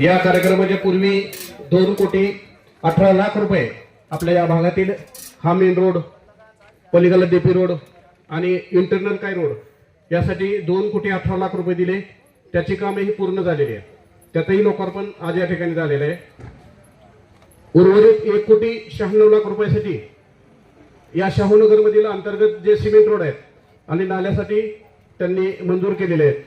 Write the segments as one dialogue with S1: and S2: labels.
S1: या कार्यक्रमाच्या पूर्वी दोन कोटी अठरा लाख रुपये आपल्या या भागातील हा मेन रोड पलीकडला देपी रोड आणि इंटरनल काय रोड यासाठी दोन कोटी अठरा लाख रुपये दिले. त्याची कामेही पूर्ण झालेली आहेत. त्यातही लोकार्पण आज या ठिकाणी झालेलं आहे. उर्वरित एक कोटी शहाण्णव लाख रुपयासाठी या शाहूनगरमधील अंतर्गत जे सिमेंट रोड आहेत आणि नाल्यासाठी त्यांनी मंजूर केलेले आहेत.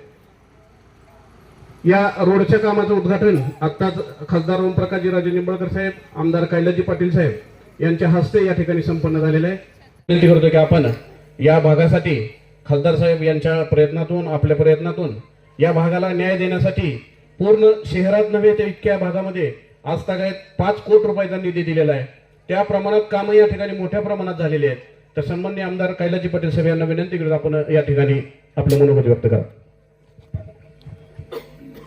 S1: या रोडच्या कामाचं उद्घाटन आत्ताच खासदार ओमप्रकाशजी राजे निंबाळकर साहेब आमदार कैलाजी पाटील साहेब यांच्या हस्ते या ठिकाणी संपन्न झालेलं आहे. विनंती करतो की आपण या भागासाठी खासदार साहेब यांच्या प्रयत्नातून आपल्या प्रयत्नातून या भागाला न्याय देण्यासाठी पूर्ण शहरात नव्हे तर इतक्या भागामध्ये आज तागायत पाच कोटी रुपयाचा निधी दिलेला आहे. त्या प्रमाणात कामं या ठिकाणी मोठ्या प्रमाणात झालेली आहेत. तर सन्मान्य आमदार कैलाजी पटेल साहेब यांना विनंती करत आपण या ठिकाणी आपलं मनोगत व्यक्त करा.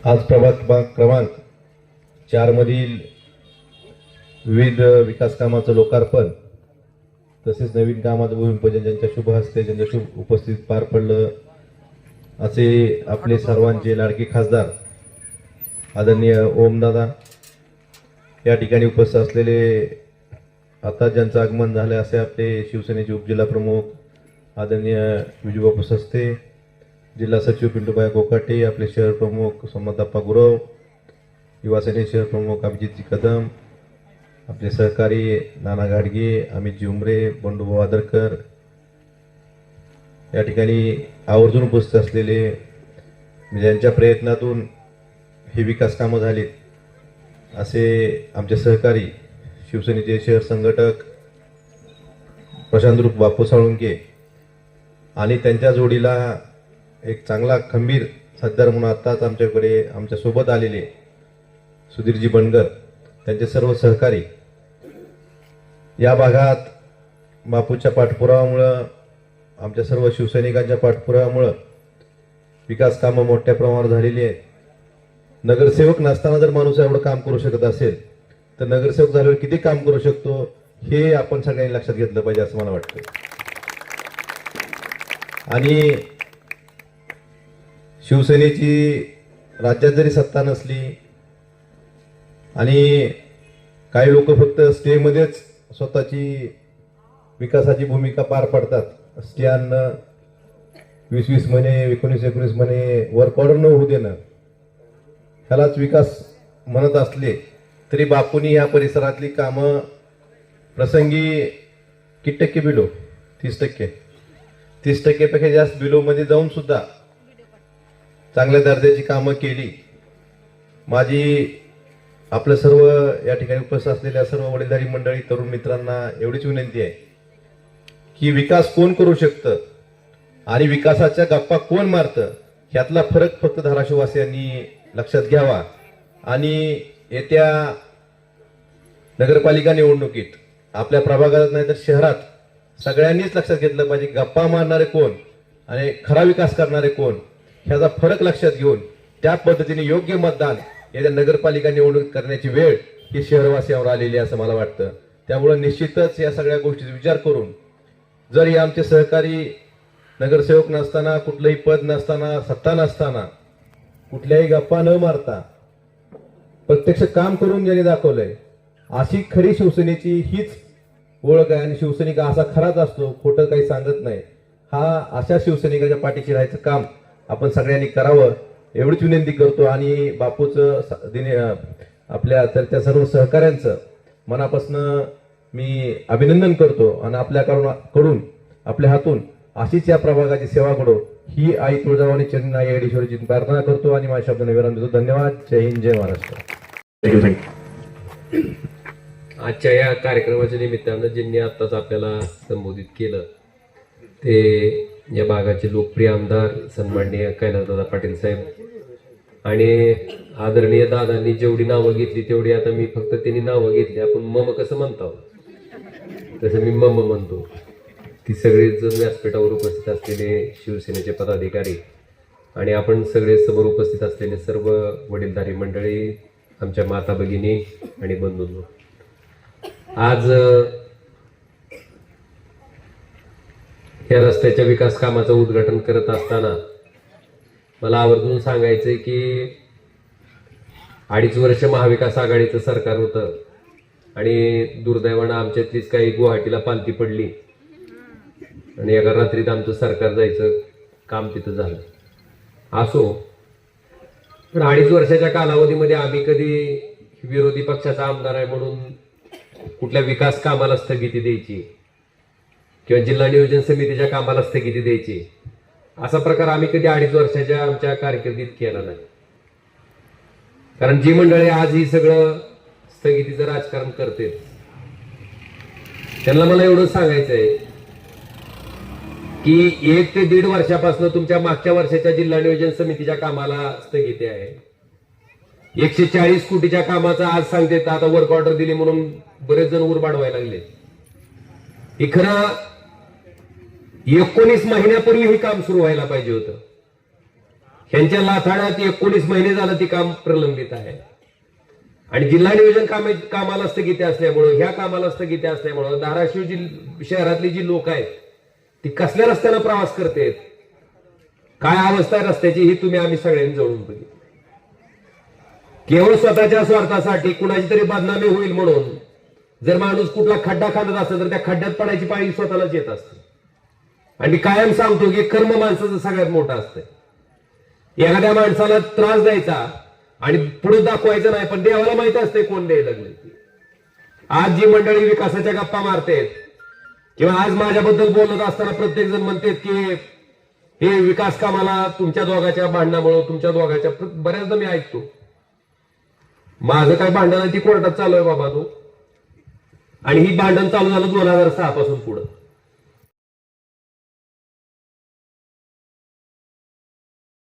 S2: आज प्रभाग क्रमांक क्रमांक चारमधील विविध विकास कामाचं लोकार्पण तसेच नवीन कामाचं भूमिपूजन ज्यांच्या शुभ हस्ते ज्यांच्या शुभ उपस्थित पार पडलं असे आपले सर्वांचे लाडके खासदार आदरणीय ओमदादा या ठिकाणी उपस्थित असलेले आता ज्यांचं आगमन झालं असे आपले शिवसेनेचे उपजिल्हा प्रमुख आदरणीय विजूबापू सस्ते जिल्हा सचिव पिंटूबाई कोकाटे आपले शहर प्रमुख संमताप्पा गुरव युवासेने शहर प्रमुख अभिजितजी कदम आपले सहकारी नाना घाडगे अमितजी उमरे बंडूभाऊ आदरकर या ठिकाणी आवर्जून उपस्थित असलेले म्हणजे ज्यांच्या प्रयत्नातून ही विकास कामं झालीत. असे आमचे सहकारी शिवसेनेचे शहर संघटक प्रशांतरूप बापू साळुंके आणि त्यांच्या जोडीला एक चांगला खंबीर सद्दार म्हणून आत्ताच आमच्याकडे आमच्यासोबत आलेले सुधीरजी बनगर त्यांचे सर्व सहकारी. या भागात बापूच्या पाठपुरावामुळं आमच्या सर्व शिवसैनिकांच्या पाठपुराव्यामुळं विकास कामं मोठ्या प्रमाणावर झालेली आहेत. नगरसेवक नसताना जर माणूस एवढं काम करू शकत असेल तर नगरसेवक झाल्यावर किती काम करू शकतो हे आपण सगळ्यांनी लक्षात घेतलं पाहिजे असं मला वाटतं. आणि शिवसेनेची राज्यात जरी सत्ता नसली आणि काही लोक फक्त स्टेमध्येच स्वतःची विकासाची भूमिका पार पाडतात स्टे आणणं वीस वीस महिने एकोणीस एकोणीस महिने वर्क ऑर्डर न होऊ देणं. ह्यालाच विकास म्हणत असले तरी बापूंनी या परिसरातली कामं प्रसंगी किती टक्के बिलो? तीस टक्के. तीस टक्केपेक्षा जास्त बिलोमध्ये जाऊन सुद्धा चांगल्या दर्जाची कामं केली. माझी आपलं सर्व या ठिकाणी उपस्थित असलेल्या सर्व वडीलधारी मंडळी तरुण मित्रांना एवढीच विनंती आहे. की विकास कोण करू शकतं? आणि विकासाच्या गप्पा कोण मारतं? ह्यातला फरक फक्त धाराशिववासियांनी लक्षात घ्यावा. आणि येत्या नगरपालिका निवडणुकीत आपल्या प्रभागात नाही तर शहरात सगळ्यांनीच लक्षात घेतलं पाहिजे गप्पा मारणारे कोण आणि खरा विकास करणारे कोण ह्याचा फरक लक्षात घेऊन त्या पद्धतीने योग्य मतदान येत्या नगरपालिका निवडणूक करण्याची वेळ ही शहरवासियांवर आलेली आहे असं मला वाटतं. त्यामुळे निश्चितच या सगळ्या गोष्टीचा विचार करून जरी आमचे सहकारी नगरसेवक नसताना कुठलंही पद नसताना सत्ता नसताना कुठल्याही गप्पा न मारता प्रत्यक्ष काम करून ज्यांनी दाखवलंय अशी खरी शिवसेनेची हीच ओळख आहे आणि शिवसैनिक असा खराच असतो खोटं काही सांगत नाही. हा अशा शिवसैनिकाच्या पाठीशी राहायचं काम आपण सगळ्यांनी करावं एवढीच विनंती करतो. आणि बापूचं दिने आपल्या तर त्या सर्व सहकाऱ्यांचं मनापासून मी अभिनंदन करतो आणि आपल्याकडून कडून आपल्या हातून अशीच या प्रभागाची सेवा करो ही आई तुळजाभवानी चरण आई येडेश्वरीची प्रार्थना करतो आणि माझ्या शब्दाने विराम देतो. धन्यवाद. जय हिंद जय Maharashtra.
S1: Thank you thank you
S3: आजच्या या कार्यक्रमाच्या निमित्तानं ज्यांनी आत्ताच आपल्याला संबोधित केलं ते या भागाचे लोकप्रिय आमदार सन्माननीय कैलासदादा पाटील साहेब आणि आदरणीय दादांनी जेवढी नावं घेतली तेवढी आता मी फक्त त्यांनी नावं घेतली. आपण मम कसं म्हणतो? जसं मी मम म्हणतो. ती सगळेजण व्यासपीठावर उपस्थित असलेले शिवसेनेचे पदाधिकारी आणि आपण सगळे समोर उपस्थित असलेले सर्व वडीलधारी मंडळी आमच्या माता भगिनी आणि बंधूंनो. आज या रस्त्याच्या विकास कामाचं उद्घाटन करत असताना मला आवर्जून सांगायचंय की अडीच वर्ष महाविकास आघाडीचं सरकार होतं. आणि दुर्दैवानं आमच्यातलीच काही गुवाहाटीला पालती पडली. आणि एका रात्रीत आमचं सरकार जायचं काम तिथं झालं. असो पण अडीच वर्षाच्या कालावधीमध्ये आम्ही कधी विरोधी पक्षाचा आमदार आहे म्हणून कुठल्या विकास कामाला स्थगिती द्यायची? किंवा जिल्हा नियोजन समितीच्या कामाला स्थगिती द्यायची? असा प्रकार आम्ही कधी अडीच वर्षाच्या आमच्या कारकिर्दीत केला नाही. कारण जी मंडळी आज ही सगळं स्थगितीचं राजकारण करते त्यांना मला एवढं सांगायचं आहे की एक ते दीड वर्षापासून तुमच्या मागच्या वर्षाच्या जिल्हा नियोजन समितीच्या कामाला स्थगिती आहे. एकशे चाळीस कोटीच्या कामाचा आज सांगते आता वर्क ऑर्डर दिली म्हणून बरेच जण उरबाड व्हायला लागले. हे खरं एकोणीस महिन्यापूर्वी हे काम सुरू व्हायला पाहिजे होतं. ह्यांच्या लाथाड्यात एकोणीस महिने झालं ते काम प्रलंबित आहे. आणि जिल्हा नियोजन काम कामाला स्थगिती असल्यामुळं ह्या कामाला स्थगिती असल्यामुळं धाराशिव जी शहरातली जी लोक आहेत ती कसल्या रस्त्यानं प्रवास करतेत? काय अवस्था आहे रस्त्याची ही तुम्ही आम्ही सगळ्यांनी जळून बघितली. केवळ स्वतःच्या स्वार्थासाठी कुणाची तरी बदनामी होईल म्हणून जर माणूस कुठला खड्डा खांदत असेल तर त्या खड्ड्यात पडायची पाळी स्वतःलाच येत असते. आणि कायम सांगतो की कर्म माणसाचं सगळ्यात मोठं असतं एखाद्या माणसाला त्रास द्यायचा आणि पुढे दाखवायचं नाही पण देवाला माहीत असते कोण द्यायला लागले आज जी मंडळी विकासाच्या गप्पा मारतेत किंवा आज माझ्याबद्दल बोलत असताना प्रत्येक जण म्हणतात की हे विकास कामाला तुमच्या दोघाच्या भांडणामुळे तुमच्या दोघाच्या बऱ्याचदा मी ऐकतो. माझं काय भांडण आहे ती कोर्टात चालू आहे बाबा तो. आणि ही भांडण चालू झालं दोन हजार सहा पासून पुढं.